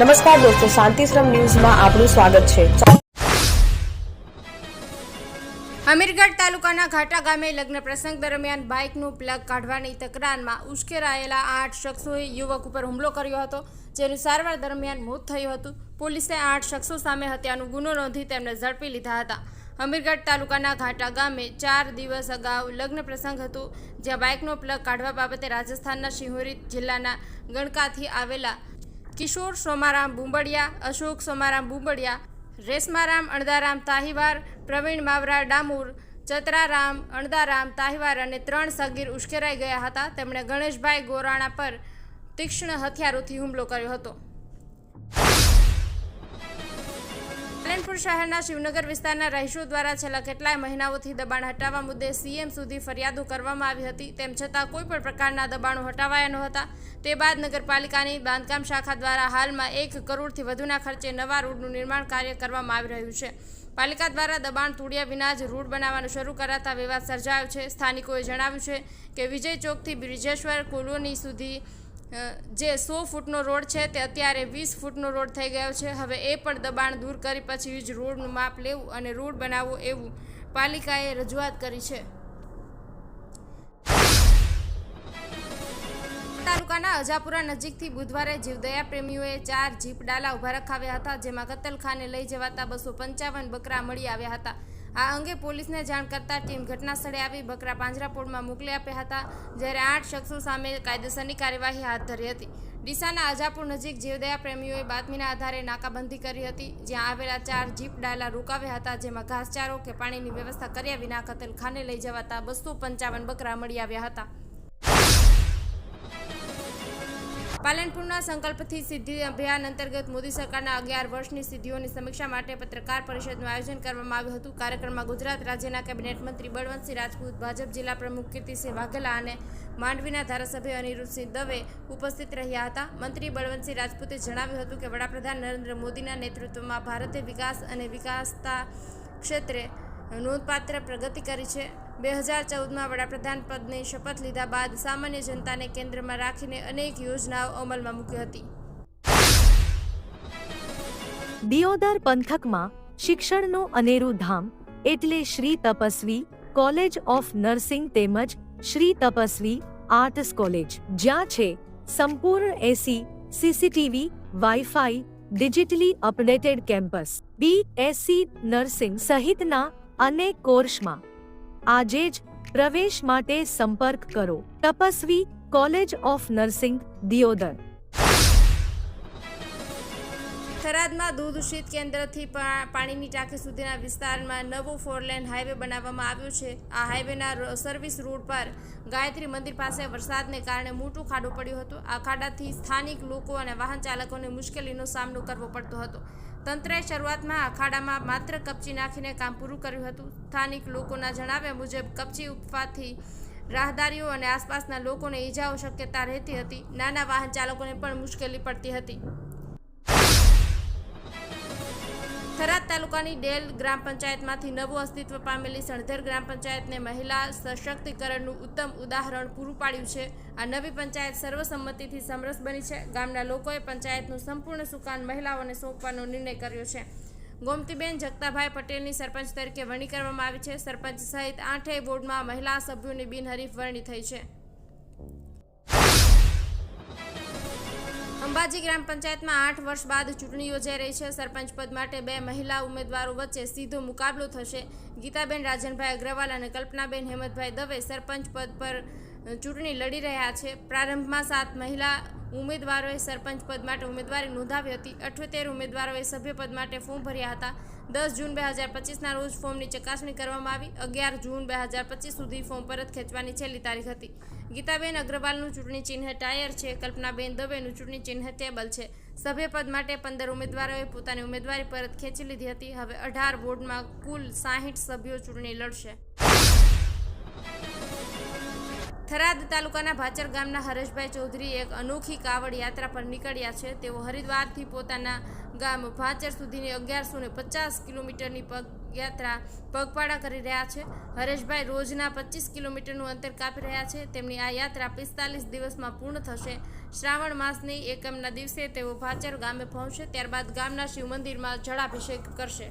નમસ્કાર દોસ્તો શાંતિશ્રમ ન્યૂઝમાં આપનું સ્વાગત છે. અમીરગઢ તાલુકાના ઘાટા ગામે લગ્ન પ્રસંગ દરમિયાન બાઇકનું પ્લગ કાઢવાની તકરારમાં ઉશ્કેરાયેલા આઠ શખ્સોએ યુવક ઉપર હુમલો કર્યો હતો, જેનું સારવાર દરમિયાન મોત થયું હતું. પોલીસે આઠ શખ્સો સામે હત્યાનો ગુનો નોંધી તેમને ઝડપી લીધા હતા. અમીરગઢ તાલુકાના ઘાટા ગામે ચાર દિવસ અગાઉ લગ્ન પ્રસંગ હતો, જ્યાં બાઇકનો પ્લગ કાઢવા બાબતે રાજસ્થાનના શિહોરી જિલ્લાના ગણકાથી આવેલા કિશોર સોમારામ બુંબડિયા અશોક સોમારામ બુંબડિયા રેશમારામ અણદારામ તાહિવાર, પ્રવીણ માવરા ડામુર, ચતરારામ અણદારામ તાહિવાર અને ત્રણ સગીર ઉશ્કેરાઈ ગયા હતા. તેમણે ગણેશભાઈ ગોરાણા પર તીક્ષ્ણ હથિયારોથી હુમલો કર્યો હતો. પાલનપુર શહેરના શિવનગર વિસ્તારના રહીશો દ્વારા છેલ્લા કેટલાય મહિનાઓથી દબાણ હટાવવા મુદ્દે સીએમ સુધી ફરિયાદો કરવામાં આવી હતી. તેમ છતાં કોઈ પણ પ્રકારના દબાણો હટાવાયા નહોતા તે બાદ નગરપાલિકાની બાંધકામ શાખા દ્વારા હાલમાં એક કરોડથી વધુના ખર્ચે નવા રોડનું નિર્માણ કાર્ય કરવામાં આવી રહ્યું છે. પાલિકા દ્વારા દબાણ તોડ્યા વિના જ રોડ બનાવવાનું શરૂ કરાતા વિવાદ સર્જાયો છે. સ્થાનિકોએ જણાવ્યું છે કે વિજય ચોકથી બ્રિજેશ્વર કોલોની સુધી જે સો ફૂટનો રોડ છે તે અત્યારે વીસ ફૂટનો રોડ થઈ ગયો છે. હવે એ પણ દબાણ દૂર કરી પછી જ રોડનું માપ લેવું અને રોડ બનાવવો એવું પાલિકાએ રજૂઆત કરી છે. તાલુકાના અજાપુરા નજીકથી બુધવારે જીવદયા પ્રેમીઓએ ચાર જીપ ડાલા ઊભા રખાવ્યા હતા, જેમાં કતલખાને લઈ જવાતા બસો પંચાવન બકરા મળી આવ્યા હતા. આ અંગે પોલીસને જાણ કરતા ટીમ ઘટના સ્થળે આવી બકરા પાંજરાપોળમાં મોકલી આપ્યા હતા, જ્યારે આઠ શખ્સો સામે કાયદેસરની કાર્યવાહી હાથ ધરી હતી. ડીસાના આજાપુર નજીક જીવદયા પ્રેમીઓએ બાતમીના આધારે નાકાબંધી કરી હતી, જ્યાં આવેલા ચાર જીપ ડાયલા રોકાવ્યા હતા, જેમાં ઘાસચારો કે પાણીની વ્યવસ્થા કર્યા વિના કતલખાને લઈ જવાતા બસો પંચાવન બકરા મળી આવ્યા હતા. પાલનપુરના સંકલ્પથી સિદ્ધિ અભિયાન અંતર્ગત મોદી સરકારના અગિયાર વર્ષની સિદ્ધિઓની સમીક્ષા માટે પત્રકાર પરિષદનું આયોજન કરવામાં આવ્યું હતું. કાર્યક્રમમાં ગુજરાત રાજ્યના કેબિનેટ મંત્રી બળવંતસિંહ રાજપૂત, ભાજપ જિલ્લા પ્રમુખ કીર્તિસિંહ વાઘેલા અને માંડવીના ધારાસભ્ય અનિરુદ્ધસિંહ દવે ઉપસ્થિત રહ્યા હતા. મંત્રી બળવંતસિંહ રાજપૂતે જણાવ્યું હતું કે વડાપ્રધાન નરેન્દ્ર મોદીના નેતૃત્વમાં ભારતે વિકાસ અને વિકાસતા ક્ષેત્રે નોંધપાત્ર પ્રગતિ કરી છે. બે હજાર ચૌદમાં વડાપ્રધાન પદની શપથ લીધા બાદ સામાન્ય જનતાને કેન્દ્રમાં રાખીને અનેક યોજનાઓ અમલમાં મૂકી હતી. દિયોદર પંથકમાં શિક્ષણનું અનેરું ધામ એટલે Shri Tapasvi college of nursing તેમજ શ્રી તપસ્વી આર્ટ્સ કોલેજ, જ્યાં છે સંપૂર્ણ AC, CCTV, wifi, digitally updated campus, B SC nursing સહિતના અનેક કોર્સમાં આજે જ પ્રવેશ માટે સંપર્ક કરો. Tapasvi, college of nursing, Deodar. થરાદમાં દૂધ શીત કેન્દ્રથી પાણીની ટાંકી સુધીના વિસ્તારમાં નવો ફોરલેન હાઈવે બનાવવામાં આવ્યો છે. આ હાઈવેના સર્વિસ રોડ પર ગાયત્રી મંદિર પાસે વરસાદને કારણે મોટું ખાડો પડ્યો હતો. આ ખાડાથી સ્થાનિક લોકો અને વાહન ચાલકોને મુશ્કેલીનો સામનો કરવો પડતો હતો. તંત્રએ શરૂઆતમાં અખાડામાં માત્ર કપચી નાખીને કામ પૂરું કર્યું હતું. સ્થાનિક લોકોના જણાવ્યા મુજબ, કપચી ઉપવાથી રાહદારીઓ અને આસપાસના લોકોને ઈજાઓ શક્યતા રહેતી હતી. નાના વાહન ચાલકોને પણ મુશ્કેલી પડતી હતી. થરાદ તાલુકાની ડેલ ગ્રામ પંચાયતમાંથી નવું અસ્તિત્વ પામેલી સણધર ગ્રામ પંચાયતને મહિલા સશક્તિકરણનું ઉત્તમ ઉદાહરણ પૂરું પાડ્યું છે. આ નવી પંચાયત સર્વસંમતિથી સમરસ બની છે. ગામના લોકોએ પંચાયતનું સંપૂર્ણ સુકાન મહિલાઓને સોંપવાનો નિર્ણય કર્યો છે. ગોમતીબેન જગતાભાઈ પટેલની સરપંચ તરીકે વરણી કરવામાં આવી છે. સરપંચ સહિત આઠેય બોર્ડમાં મહિલા સભ્યોની બિનહરીફ વરણી થઈ છે. અંબાજી ગ્રામ પંચાયતમાં આઠ વર્ષ બાદ ચૂંટણી યોજાઈ રહી છે. સરપંચ પદ માટે બે મહિલા ઉમેદવારો વચ્ચે સીધો મુકાબલો થશે. ગીતાબેન રાજનભાઈ અગ્રવાલ અને કલ્પનાબેન હેમંતભાઈ દવે સરપંચ પદ પર ચૂંટણી લડી રહ્યા છે. પ્રારંભમાં સાત મહિલા ઉમેદવારોએ સરપંચ પદ માટે ઉમેદવારી નોંધાવી હતી. અઠ્યોતેર ઉમેદવારોએ સભ્યપદ માટે ફોર્મ ભર્યા હતા. દસ જૂન બે હજાર પચીસના રોજ ફોર્મની ચકાસણી કરવામાં આવી. અગિયાર જૂન બે હજાર પચીસ સુધી ફોર્મ પરત ખેંચવાની છેલ્લી તારીખ હતી. ગીતાબેન અગ્રવાલનું ચૂંટણી ચિહ્ન ટાયર છે. કલ્પનાબેન દવેનું ચૂંટણી ચિહ્ન ટેબલ છે. સભ્યપદ માટે પંદર ઉમેદવારોએ પોતાની ઉમેદવારી પરત ખેંચી લીધી હતી. હવે અઢાર વોર્ડમાં કુલ સાહીઠ સભ્યો ચૂંટણી લડશે. થરાદ તાલુકાના ભાચર ગામના હરેશભાઈ ચૌધરી એક અનોખી કાવડ યાત્રા પર નીકળ્યા છે. તેઓ હરિદ્વારથી પોતાના ગામ ભાચર સુધીની અગિયારસો ને પચાસ કિલોમીટરની પગ યાત્રા પગપાળા કરી રહ્યા છે. હરેશભાઈ રોજના પચીસ કિલોમીટરનું અંતર કાપી રહ્યા છે. તેમની આ યાત્રા પિસ્તાલીસ દિવસમાં પૂર્ણ થશે. શ્રાવણ માસની એકમના દિવસે તેઓ ભાચર ગામે પહોંચશે, ત્યારબાદ ગામના શિવ મંદિરમાં જળાભિષેક કરશે.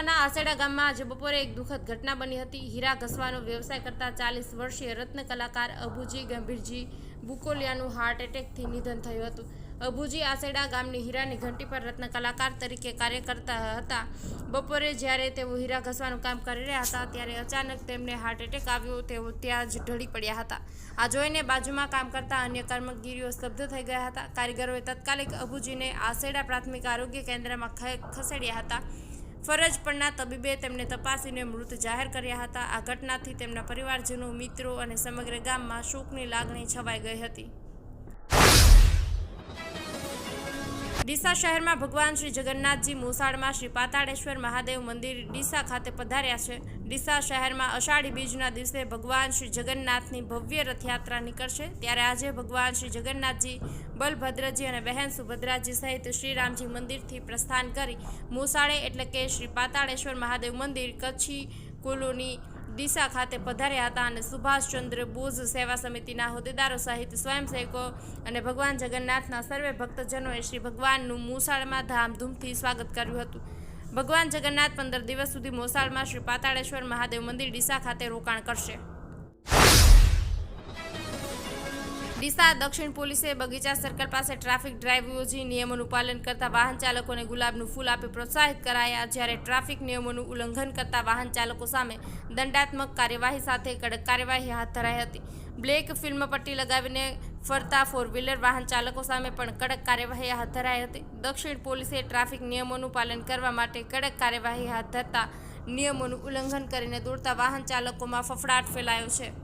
તાલુકાના આસેડા ગામમાં આજે બપોરે એક દુઃખદ ઘટના બની હતી. હીરા ઘસવાનો વ્યવસાય કરતા ચાલીસ વર્ષીય રત્ન કલાકાર અભુજી ગંભીરજી બુકોલિયાનું હાર્ટ એટેકથી નિધન થયું હતું. અભુજી આસેડા ગામની હીરાની ઘંટી પર રત્ન કલાકાર તરીકે કાર્ય કરતા હતા. બપોરે જ્યારે તેઓ હીરા ઘસવાનું કામ કરી રહ્યા હતા, ત્યારે અચાનક તેમને હાર્ટ એટેક આવ્યો. તેઓ ત્યાં જ ઢળી પડ્યા હતા. આ જોઈને બાજુમાં કામ કરતા અન્ય કર્મગીરીઓ સ્તબ્ધ થઈ ગયા હતા. કારીગરોએ તત્કાલિક અભુજીને આસેડા પ્રાથમિક આરોગ્ય કેન્દ્રમાં ખસેડ્યા હતા. ફરજ પરના તબીબે તેમને તપાસીને મૃત જાહેર કર્યા હતા. આ ઘટનાથી તેમના પરિવારજનો, મિત્રો અને સમગ્ર ગામમાં શોકની લાગણી છવાઈ ગઈ હતી. ડીસા શહેરમાં ભગવાન શ્રી જગન્નાથજી મોસાળમાં શ્રી પાતાળેશ્વર મહાદેવ મંદિર ડીસા ખાતે પધાર્યા છે. ડીસા શહેરમાં અષાઢી બીજના દિવસે ભગવાન શ્રી જગન્નાથની ભવ્ય રથયાત્રા નીકળશે. ત્યારે આજે ભગવાન શ્રી જગન્નાથજી, બલભદ્રજી અને બહેન સુભદ્રાજી સહિત શ્રીરામજી મંદિરથી પ્રસ્થાન કરી મોસાળે એટલે કે શ્રી પાતાળેશ્વર મહાદેવ મંદિર કચ્છી કોલોની ડીસા ખાતે પધાર્યા હતા અને સુભાષચંદ્ર બોઝ સેવા સમિતિના હોદ્દેદારો સહિત સ્વયંસેવકો અને ભગવાન જગન્નાથના સર્વે ભક્તજનોએ શ્રી ભગવાનનું મોસાળમાં ધામધૂમથી સ્વાગત કર્યું હતું. ભગવાન જગન્નાથ પંદર દિવસ સુધી મોસાળમાં શ્રી પાતાળેશ્વર મહાદેવ મંદિર ડીસા ખાતે રોકાણ કરશે. ડીસા દક્ષિણ પોલીસે બગીચા સર્કલ પાસે ટ્રાફિક ડ્રાઈવ યોજી નિયમોનું પાલન કરતા વાહન ચાલકોને ગુલાબનું ફૂલ આપી પ્રોત્સાહિત કરાયા. જ્યારે ટ્રાફિક નિયમોનું ઉલ્લંઘન કરતા વાહન ચાલકો સામે દંડાત્મક કાર્યવાહી સાથે કડક કાર્યવાહી હાથ ધરાઈ હતી. બ્લેક ફિલ્મ પટ્ટી લગાવીને ફરતા ફોર વ્હીલર વાહન ચાલકો સામે પણ કડક કાર્યવાહી હાથ ધરાઈ હતી. દક્ષિણ પોલીસે ટ્રાફિક નિયમોનું પાલન કરવા માટે કડક કાર્યવાહી હાથ ધરતા નિયમોનું ઉલ્લંઘન કરીને દોડતા વાહન ચાલકોમાં ફફડાટ ફેલાયો છે.